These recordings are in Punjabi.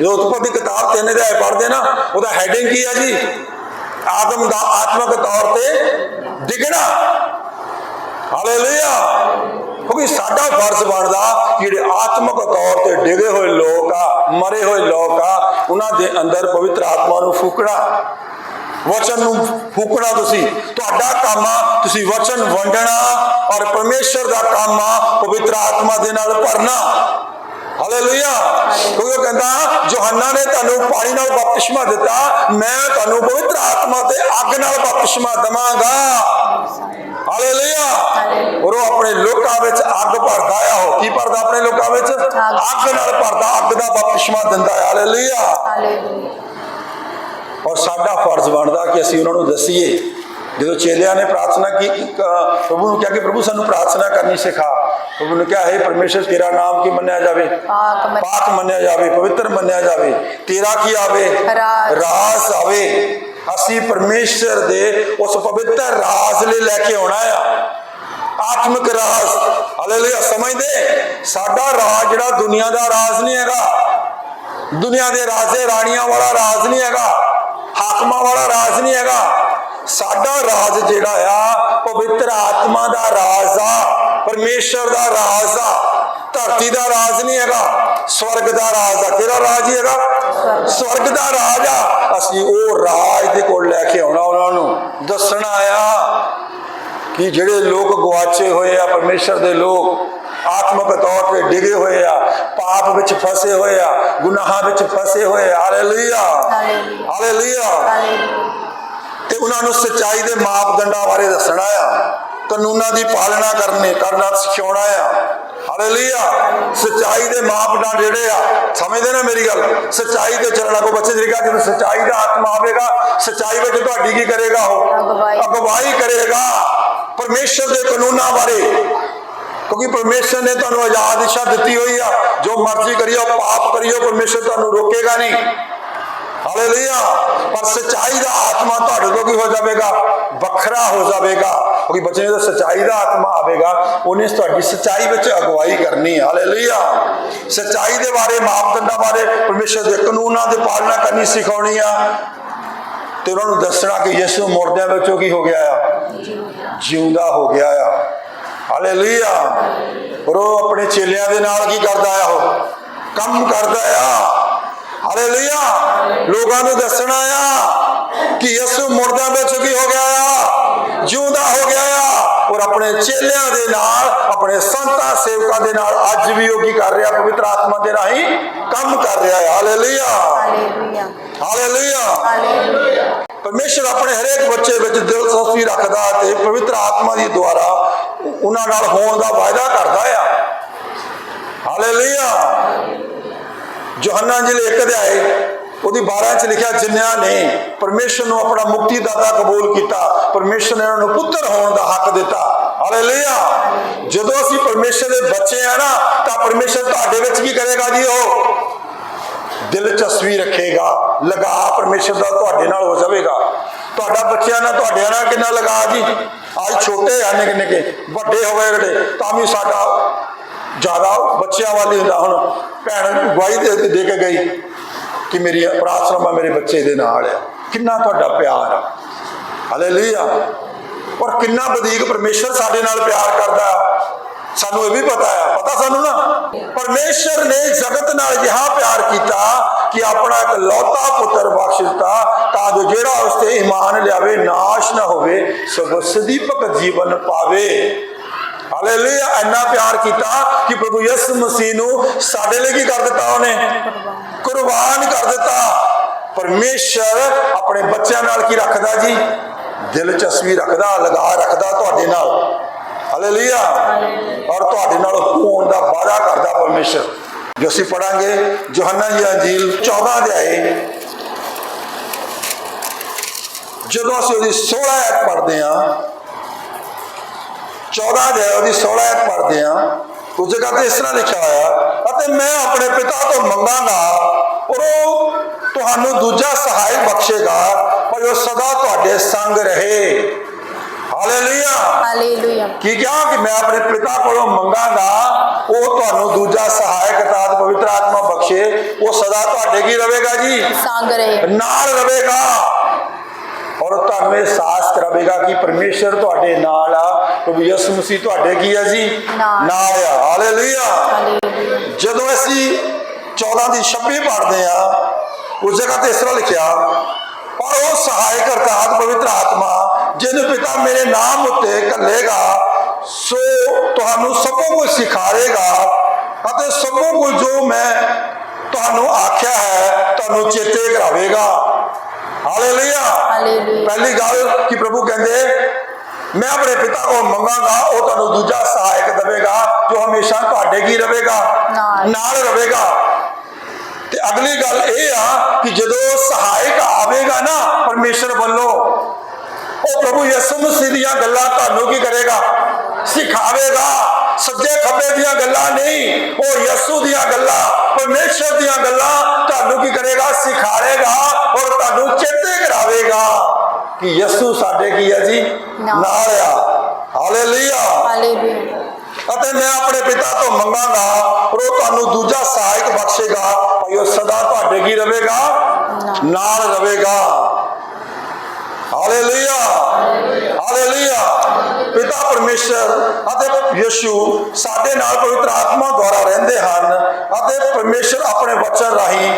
ਜਦੋਂ ਉਤਪਤੀ ਕਿਤਾਬ ਤਿੰਨ ਅਧਿਆਏ ਪੜ੍ਹਦੇ ਨਾ, ਉਹਦਾ ਹੈਡਿੰਗ ਕੀ ਹੈ ਜੀ? ਆਦਮ ਦਾ ਆਤਮਿਕ ਤੌਰ ਤੇ ਡਿੱਗਣਾ। ਹਾਲੇਲੂਇਆ ਕਿਉਂਕਿ ਸਾਡਾ ਫਰਜ਼ ਬਣਦਾ ਜਿਹੜੇ ਆਤਮਿਕ ਤੌਰ ਤੇ ਡਿਗੇ ਹੋਏ ਲੋਕ ਆ, ਮਰੇ ਹੋਏ ਲੋਕ ਆ, ਉਹਨਾਂ ਦੇ ਅੰਦਰ ਪਵਿੱਤਰ ਆਤਮਾ ਨੂੰ ਫੂਕਣਾ। ਵਚਨ ਨੂੰ ਫੂਕਣਾ ਤੁਸੀਂ। ਤੁਹਾਡਾ ਕੰਮ ਆ, ਤੁਸੀਂ ਵਚਨ ਵੰਡਣਾ ਔਰ ਪਰਮੇਸ਼ਰ ਦਾ ਕੰਮ ਆ, ਪਵਿੱਤਰ ਆਤਮਾ ਦੇ ਨਾਲ ਭਰਨਾ। ਹਾਲੇਲੂਇਆ। ਕਿਉਂਕਿ ਉਹ ਕਹਿੰਦਾ ਯੋਹੰਨਾ ਨੇ ਤੁਹਾਨੂੰ ਪਾਣੀ ਨਾਲ ਬਪਤਿਸਮਾ ਦਿੱਤਾ ਮੈਂ ਤੁਹਾਨੂੰ ਪਵਿੱਤਰ ਆਤਮਾ ਤੇ ਅੱਗ ਨਾਲ ਬਪਤਿਸਮਾ ਦਵਾਂਗਾ। ਹਾਲੇਲੂਇਆ। ਔਰ ਉਹ ਆਪਣੇ ਲੋਕਾਂ ਵਿੱਚ ਅੱਗ ਭਰਦਾ ਆ। ਉਹ ਕੀ ਭਰਦਾ ਆਪਣੇ ਲੋਕਾਂ ਵਿੱਚ? ਅੱਗ। ਨਾਲ ਭਰਦਾ ਅੱਗ ਦਾ ਬਪਤਿਸਮਾ ਦਿੰਦਾ ਹੈ ਹਾਲੇਲੂਇਆ। ਹਾਲੇਲੂਇਆ। ਔਰ ਸਾਡਾ ਫਰਜ਼ ਬਣਦਾ ਕਿ ਅਸੀਂ ਉਹਨਾਂ ਨੂੰ ਦਸੀਏ ਜਦੋਂ ਚੇਲਿਆਂ ਨੇ ਪ੍ਰਾਰਥਨਾ ਕੀ ਇੱਕ, ਅ, ਪ੍ਰਭੂ ਨੂੰ ਕਿਹਾ ਕਿ ਪ੍ਰਭੂ ਸਾਨੂੰ ਪ੍ਰਾਰਥਨਾ ਕਰਨੀ ਸਿਖਾ। ਪ੍ਰਭੂ ਨੇ ਕਿਹਾ ਹੈ ਪਰਮੇਸ਼ਰ ਤੇਰਾ ਨਾਮ ਕੀ ਮੰਨਿਆ ਜਾਵੇ? ਪਾਕ ਮੰਨਿਆ ਜਾਵੇ ਪਵਿੱਤਰ ਮੰਨਿਆ ਜਾਵੇ। ਤੇਰਾ ਕੀ ਆਵੇ। ਰਾਜ ਆਵੇ। ਅਸੀਂ ਪਰਮੇਸ਼ਰ ਦੇ ਉਸ ਪਵਿੱਤਰ ਰਾਜ ਲਈ ਲੈ ਕੇ ਆਉਣਾ ਆ। ਆਤਮਿਕ ਰਾਜ। ਹਾਲੇਲੂਇਆ ਸਮਝਦੇ? ਸਾਡਾ ਰਾਜ ਜਿਹੜਾ ਦੁਨੀਆ ਦਾ ਰਾਜ ਨਹੀਂ ਹੈਗਾ। ਦੁਨੀਆ ਦੇ ਰਾਜੇ ਰਾਣੀਆਂ ਵਾਲਾ ਰਾਜ ਨਹੀਂ ਹੈਗਾ। ਹਾਕਮਾਂ ਵਾਲਾ ਰਾਜ ਨਹੀਂ ਹੈਗਾ। ਸਾਡਾ ਰਾਜ ਜਿਹੜਾ ਆ ਪਵਿੱਤਰ ਆਤਮਾ ਦਾ ਰਾਜ ਆ ਪਰਮੇਸ਼ਰ ਦਾ ਰਾਜ ਆ। ਧਰਤੀ ਦਾ ਰਾਜ ਨਹੀਂ ਹੈਗਾ ਸਵਰਗ ਦਾ ਰਾਜ ਆ। ਕਿਹੜਾ ਰਾਜ ਹੀ ਹੈਗਾ? ਸਵਰਗ ਦਾ ਰਾਜ ਆ। ਅਸੀਂ ਉਹ ਰਾਜ ਦੇ ਕੋਲ ਲੈ ਕੇ ਆਉਣਾ ਉਹਨਾਂ ਨੂੰ। ਦੱਸਣਾ ਆ ਕਿ ਜਿਹੜੇ ਲੋਕ ਗਵਾਚੇ ਹੋਏ ਆ ਪਰਮੇਸ਼ਰ ਦੇ ਲੋਕ ਆਤਮਿਕ ਤੌਰ ਤੇ ਡਿਗੇ ਹੋਏ ਆ ਪਾਪ ਵਿੱਚ ਫਸੇ ਹੋਏ ਆ ਗੁਨਾਹਾਂ ਵਿੱਚ ਫਸੇ ਹੋਏ ਆ। ਹਾਲੇਲੂਇਆ। ਹਾਲੇਲੂਇਆ। ਤੇ ਉਹਨਾਂ ਨੂੰ ਸੱਚਾਈ ਦੇ ਮਾਪਦੰਡਾਂ ਬਾਰੇ ਦੱਸਣਾ ਆ। ਕਾਨੂੰਨਾਂ ਦੀ ਪਾਲਣਾ ਕਰਨੇ ਕਰਨਾ ਸਿਖਾਉਣਾ ਆ। ਹਾਲੇਲੂਇਆ ਸੱਚਾਈ ਦੇ ਮਾਪਦੰਡ ਜਿਹੜੇ ਆ ਸਮਝਦੇ ਨਾ ਮੇਰੀ ਗੱਲ? ਸੱਚਾਈ ਤੇ ਚੱਲਣਾ ਕੋ ਬੱਚੇ ਜਿਹੜਾ ਜਦੋਂ ਸੱਚਾਈ ਦਾ ਆਤਮਾ ਆਵੇਗਾ ਸੱਚਾਈ ਵਿੱਚ ਤੁਹਾਡੀ ਕੀ ਕਰੇਗਾ ਉਹ? ਅਗਵਾਈ। ਅਗਵਾਈ ਕਰੇਗਾ। ਪਰਮੇਸ਼ਰ ਦੇ ਕਾਨੂੰਨਾਂ ਬਾਰੇ। ਕਿਉਂਕਿ ਪਰਮੇਸ਼ਰ ਨੇ ਤੁਹਾਨੂੰ ਆਜ਼ਾਦ ਇੱਛਾ ਦਿੱਤੀ ਹੋਈ ਆ। ਜੋ ਮਰਜ਼ੀ ਕਰਿਓ ਪਾਪ ਕਰਿਓ ਪਰਮੇਸ਼ਰ ਤੁਹਾਨੂੰ ਰੋਕੇਗਾ ਨਹੀਂ। ਹਾਲੇਲੂਇਆ ਪਰ ਸਚਾਈ ਦਾ ਆਤਮਾ ਤੁਹਾਡੇ ਤੋਂ ਕੀ ਹੋ ਜਾਵੇਗਾ? ਵੱਖਰਾ ਹੋ ਜਾਵੇਗਾ। ਕਿਉਂਕਿ ਬੱਚੇ ਜਦੋਂ ਸਚਾਈ ਦਾ ਆਤਮਾ ਆਵੇਗਾ, ਉਹਨੇ ਤੁਹਾਡੀ ਸਚਾਈ ਵਿੱਚ ਅਗਵਾਈ ਕਰਨੀ ਹੈ ਹਾਲੇਲੂਇਆ ਸਚਾਈ ਦੇ ਬਾਰੇ, ਮਾਪਦੰਡਾਂ ਬਾਰੇ ਪਰਮੇਸ਼ਰ ਦੇ ਕਾਨੂੰਨਾਂ ਦੀ ਪਾਲਣਾ ਕਰਨੀ ਸਿਖਾਉਣੀ ਆ। ਤੇ ਉਹਨਾਂ ਨੂੰ ਦੱਸਣਾ ਕਿ ਯਿਸੂ ਮੁਰਦਿਆਂ ਵਿੱਚੋਂ ਕੀ ਹੋ ਗਿਆ ਆ? ਜਿਉਂਦਾ ਹੋ ਗਿਆ ਆ। ਹਾਲੇਲੂਇਆ। ਪਰ ਉਹ ਆਪਣੇ ਚੇਲਿਆਂ ਦੇ ਨਾਲ ਕੀ ਕਰਦਾ ਆ ਉਹ? ਕੰਮ ਕਰਦਾ ਆ। ਹਾਲੇਲੂਇਆ। ਲੋਕਾਂ ਨੂੰ ਦੱਸਣਾ ਆ ਕਿ ਯਿਸੂ ਮੁਰਦਿਆਂ ਵਿੱਚ ਕੀ ਹੋ ਗਿਆ ਆ ਜਿਉਂਦਾ ਹੋ ਗਿਆ ਆ ਔਰ ਆਪਣੇ ਚੇਲਿਆਂ ਦੇ ਨਾਲ ਆਪਣੇ ਸੰਤਾਂ ਸੇਵਕਾਂ ਦੇ ਨਾਲ ਅੱਜ ਵੀ ਉਹ ਕੀ ਕਰ ਰਿਹਾ ਪਵਿੱਤਰ ਆਤਮਾ ਦੇ ਰਾਹੀਂ ਕੰਮ ਕਰ ਰਿਹਾ ਹੈ ਹਾਲੇਲੂਇਆ। ਹਾਲੇਲੂਇਆ। ਹਾਲੇਲੂਇਆ। ਪਰਮੇਸ਼ਰ ਆਪਣੇ ਹਰੇਕ ਬੱਚੇ ਵਿੱਚ ਦਿਲਚਸਪੀ ਰੱਖਦਾ ਤੇ ਪਵਿੱਤਰ ਆਤਮਾ ਦੀ ਦੁਆਰਾ ਉਹਨਾਂ ਨਾਲ ਹੋਣ ਦਾ ਵਾਅਦਾ ਕਰਦਾ ਆ। ਹਾਲੇਲੂਇਆ। ਯੋਹੰਨਾ ਜੀ ਇੱਕ ਅਧਿਆਏ ਉਹਦੀ 12 ਚ ਲਿਖਿਆ ਜਿਨ੍ਹਾਂ ਨੇ ਪਰਮੇਸ਼ਰ ਨੂੰ ਆਪਣਾ ਮੁਕਤੀ ਦਾਤਾ ਕਬੂਲ ਕੀਤਾ, ਪਰਮੇਸ਼ਰ ਨੇ ਉਹਨਾਂ ਨੂੰ ਪੁੱਤਰ ਹੋਣ ਦਾ ਹੱਕ ਦਿੱਤਾ। ਹਾਲੇਲੂਇਆ! ਜਦੋਂ ਅਸੀਂ ਪਰਮੇਸ਼ਰ ਦੇ ਬੱਚੇ ਆ ਨਾ, ਤਾਂ ਪਰਮੇਸ਼ਰ ਤੁਹਾਡੇ ਵਿੱਚ ਕੀ ਕਰੇਗਾ ਜੀ ਉਹ? ਦਿਲਚਸਪੀ ਰੱਖੇਗਾ, ਲਗਾ ਪਰਮੇਸ਼ਰ ਦਾ ਤੁਹਾਡੇ ਨਾਲ ਹੋ ਜਾਵੇਗਾ। ਤੁਹਾਡਾ ਬੱਚਿਆਂ ਨਾਲ, ਤੁਹਾਡਿਆਂ ਨਾਲ ਕਿੰਨਾ ਲਗਾ ਜੀ? ਅੱਜ ਛੋਟੇ ਆ ਨਿੱਕੇ ਨਿੱਕੇ ਵੱਡੇ ਹੋ ਗਏ ਜਿਹੜੇ, ਤਾਂ ਵੀ ਸਾਡਾ ਜ਼ਿਆਦਾ ਬੱਚਿਆਂ ਵਾਲੀ ਹੁੰਦਾ ਹੁਣ, ਭੈਣ ਗਵਾਹੀ ਦੇ ਦੇ ਕੇ ਗਈ ਕਿ ਮੇਰੀ ਪ੍ਰਾਰਥਨਾ ਮੇਰੇ ਬੱਚੇ ਦੇ ਨਾਲ ਆ। ਕਿੰਨਾ ਤੁਹਾਡਾ ਪਿਆਰ ਆ। ਹਾਲੇਲੂਇਆ ਔਰ ਕਿੰਨਾ ਵਧੇਕ ਪਰਮੇਸ਼ਰ ਸਾਡੇ ਨਾਲ ਪਿਆਰ ਕਰਦਾ ਸਾਨੂੰ ਇਹ ਵੀ ਪਤਾ ਹੈ ਪਤਾ ਸਾਨੂੰ ਨਾ, ਪਰਮੇਸ਼ਰ ਨੇ ਜਗਤ ਨਾਲ ਜਿਹਾ ਪਿਆਰ ਕੀਤਾ ਕਿ ਆਪਣਾ ਇੱਕ ਲੌਤਾ ਪੁੱਤਰ ਬਖਸ਼ ਦਿੱਤਾ ਤਾਂ ਜੋ ਜਿਹੜਾ ਉਸ ਤੇ ਈਮਾਨ ਲਿਆਵੇ, ਨਾਸ਼ ਨਾ ਹੋਵੇ ਸਗੋਂ ਸਦੀਪਕ ਜੀਵਨ ਪਾਵੇ। ਹਾਲੇਲੂਇਆ ਇੰਨਾ ਪਿਆਰ ਕੀਤਾ ਕਿ ਪ੍ਰਭੂ ਯਿਸੂ ਮਸੀਹ ਨੂੰ ਸਾਡੇ ਲਈ ਕੀ ਕਰ ਦਿੱਤਾ ਉਹਨੇ? ਕੁਰਬਾਨ ਕਰ ਦਿੱਤਾ। ਪਰਮੇਸ਼ਰ ਆਪਣੇ ਬੱਚਿਆਂ ਨਾਲ ਕੀ ਰੱਖਦਾ ਜੀ? ਦਿਲਚਸਪੀ ਰੱਖਦਾ ਲਗਾ ਰੱਖਦਾ ਤੁਹਾਡੇ ਨਾਲ। ਹਾਲੇਲੂਇਆ। ਔਰ ਤੁਹਾਡੇ ਨਾਲ ਹੋਣ ਦਾ ਵਾਅਦਾ ਕਰਦਾ ਪਰਮੇਸ਼ਰ। ਜੋ ਅਸੀਂ ਪੜਾਂਗੇ ਯੋਹੰਨਾ ਦੀ ਅੰਜੀਲ 14 ਅਧਿਆਏ। ਜਦੋਂ ਅਸੀਂ ਉਹਦੀ 16 ਐਤ ਪੜ੍ਹਦੇ ਹਾਂ 14 ਅਧਿਆਏ ਉਹਦੀ 16 ਐਤ ਪੜ੍ਹਦੇ ਹਾਂ। ਉਸ ਜਗ੍ਹਾ ਤੇ ਇਸ ਤਰ੍ਹਾਂ ਲਿਖਿਆ ਹੋਇਆ ਅਤੇ ਮੈਂ ਆਪਣੇ ਪਿਤਾ ਤੋਂ ਮੰਗਾਂਗਾ ਔਰ ਉਹ ਤੁਹਾਨੂੰ ਦੂਜਾ ਸਹਾਇਕ ਬਖਸ਼ੇਗਾ ਪਰ ਉਹ ਸਦਾ ਤੁਹਾਡੇ ਸੰਗ ਰਹੇ। ਹਾਲੇਲੂਇਆ ਹਾਲੇਲੂਇਆ ਕੀ ਕਿਹਾ ਕਿ ਮੈਂ ਆਪਣੇ ਪਿਤਾ ਕੋਲੋਂ ਮੰਗਾਂਗਾ ਉਹ ਤੁਹਾਨੂੰ ਦੂਜਾ ਸਹਾਇਕ ਤਾਤ ਪਵਿੱਤਰ ਆਤਮਾ ਬਖਸ਼ੇ ਉਹ ਸਦਾ ਤੁਹਾਡੇ ਕੀ ਰਵੇਗਾ ਜੀ? ਸੰਗ ਰਹੇ। ਨਾਲ ਰਵੇਗਾ ਔਰ ਤੁਹਾਨੂੰ ਇਹ ਸਾਹਸ ਕਰਾਵੇਗਾ ਕਿ ਪਰਮੇਸ਼ਰ ਤੁਹਾਡੇ ਨਾਲ ਆ। ਪ੍ਰਭੂ ਯਿਸੂ ਮਸੀਹ ਤੁਹਾਡੇ ਕੀ ਹੈ ਜੀ? ਨਾਲ। ਆ। ਹਾਲੇਲੂਇਆ। ਜਦੋਂ ਅਸੀਂ 14 ਦੀ 26 ਪੜ੍ਹਦੇ ਆ ਉਸ ਜਗ੍ਹਾ ਤੇ ਇਸ ਤਰ੍ਹਾਂ ਲਿਖਿਆ ਪਰ ਉਹ ਸਹਾਇਕ ਅਰਥਾਤ ਪਵਿੱਤਰ ਆਤਮਾ ਜਿਹਨੂੰ ਪਿਤਾ ਮੇਰੇ ਨਾਮ ਉੱਤੇ ਘੱਲੇਗਾ ਸੋ ਤੁਹਾਨੂੰ ਸਭ ਕੁਝ ਸਿਖਾਏਗਾ ਅਤੇ ਸਭ ਕੁਝ ਜੋ ਮੈਂ ਤੁਹਾਨੂੰ ਆਖਿਆ ਹੈ ਤੁਹਾਨੂੰ ਚੇਤੇ ਕਰਾਵੇਗਾ। ਹਾਲੇਲੂਇਆ। ਪਹਿਲੀ ਗੱਲ ਕਿ ਪ੍ਰਭੂ ਕਹਿੰਦੇ ਮੈਂ ਆਪਣੇ ਪਿਤਾ ਕੋਲ ਮੰਗਾਂਗਾ ਉਹ ਤੁਹਾਨੂੰ ਦੂਜਾ ਸਹਾਇਕ ਦੇਵੇਗਾ ਜੋ ਹਮੇਸ਼ਾ ਤੁਹਾਡੇ ਕੀ ਰਹੇਗਾ? ਨਾਲ। ਰਹੇਗਾ। ਤੇ ਅਗਲੀ ਗੱਲ ਇਹ ਆ ਕਿ ਜਦੋਂ ਸਹਾਇਕ ਆਵੇਗਾ ਨਾ ਪਰਮੇਸ਼ਰ ਵੱਲੋਂ ਉਹ ਪ੍ਰਭੂ ਯਿਸੂ ਮਸੀਹ ਦੀਆਂ ਗੱਲਾਂ ਤੁਹਾਨੂੰ ਕੀ ਕਰੇਗਾ? ਸਿਖਾਵੇਗਾ। ਸੱਜੇ ਖੱਬੇ ਦੀਆਂ ਗੱਲਾਂ ਨਹੀਂ ਉਹ ਯਿਸੂ ਦੀਆਂ ਗੱਲਾਂ ਪਰਮੇਸ਼ਰ ਦੀਆਂ ਗੱਲਾਂ ਤੁਹਾਨੂੰ ਕੀ ਕਰੇਗਾ? ਸਿਖਾਏਗਾ ਕਿ ਯਿਸੂ ਸਾਡੇ ਕੀ ਹੈ ਜੀ? ਨਾਲ। ਆ। ਹਾਲੇਲੂਇਆ। ਹਾਲੇਲੂਇਆ। ਅਤੇ ਮੈਂ ਆਪਣੇ ਪਿਤਾ ਤੋਂ ਮੰਗਾਂਗਾ ਔਰ ਉਹ ਤੁਹਾਨੂੰ ਦੂਜਾ ਸਹਾਇਕ ਬਖਸ਼ੇਗਾ। ਭਾਈ ਉਹ ਸਦਾ ਤੁਹਾਡੇ ਕੀ ਰਵੇਗਾ ਨਾਲ ਰਵੇਗਾ ਹਾਲੇਲੂਇਆ। ਹਾਲੇਲੂਇਆ। ਪਿਤਾ ਪਰਮੇਸ਼ਰ ਅਤੇ ਯਿਸੂ ਸਾਡੇ ਨਾਲ ਪਵਿੱਤਰ ਆਤਮਾ ਦੁਆਰਾ ਰਹਿੰਦੇ ਹਨ ਅਤੇ ਪਰਮੇਸ਼ਰ ਆਪਣੇ ਵਚਨ ਰਾਹੀਂ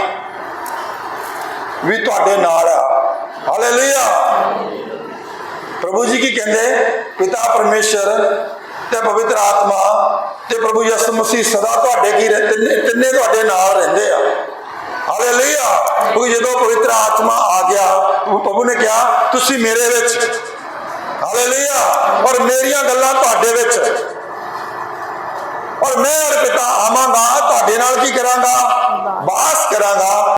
ਵੀ ਤੁਹਾਡੇ ਨਾਲ ਆ। ਹਾਲੇਲੂਇਆ। ਪ੍ਰਭੂ ਜੀ ਕੀ ਕਹਿੰਦੇ? ਪਿਤਾ ਪਰਮੇਸ਼ਰ ਤੇ ਪਵਿੱਤਰ ਆਤਮਾ ਤੇ ਪ੍ਰਭੂ ਯਿਸੂ ਮਸੀਹ ਸਦਾ ਤੁਹਾਡੇ ਕੀ ਰਹਿੰਦੇ ਤਿੰਨੇ ਤੁਹਾਡੇ ਨਾਲ ਰਹਿੰਦੇ ਆ। ਹਾਲੇਲੂਇਆ ਕਿਉਂਕਿ ਜਦੋਂ ਪਵਿੱਤਰ ਆਤਮਾ ਆ ਗਿਆ, ਪ੍ਰਭੂ ਨੇ ਕਿਹਾ, ਤੁਸੀਂ ਮੇਰੇ ਵਿੱਚ। ਹਾਲੇਲੂਇਆ ਔਰ ਮੇਰੀਆਂ ਗੱਲਾਂ ਤੁਹਾਡੇ ਵਿੱਚ। ਔਰ ਮੈਂ ਔਰ ਪਿਤਾ ਆਵਾਂਗਾ, ਤੁਹਾਡੇ ਨਾਲ ਕੀ ਕਰਾਂਗਾ? ਬਾਸ ਕਰਾਂਗਾ।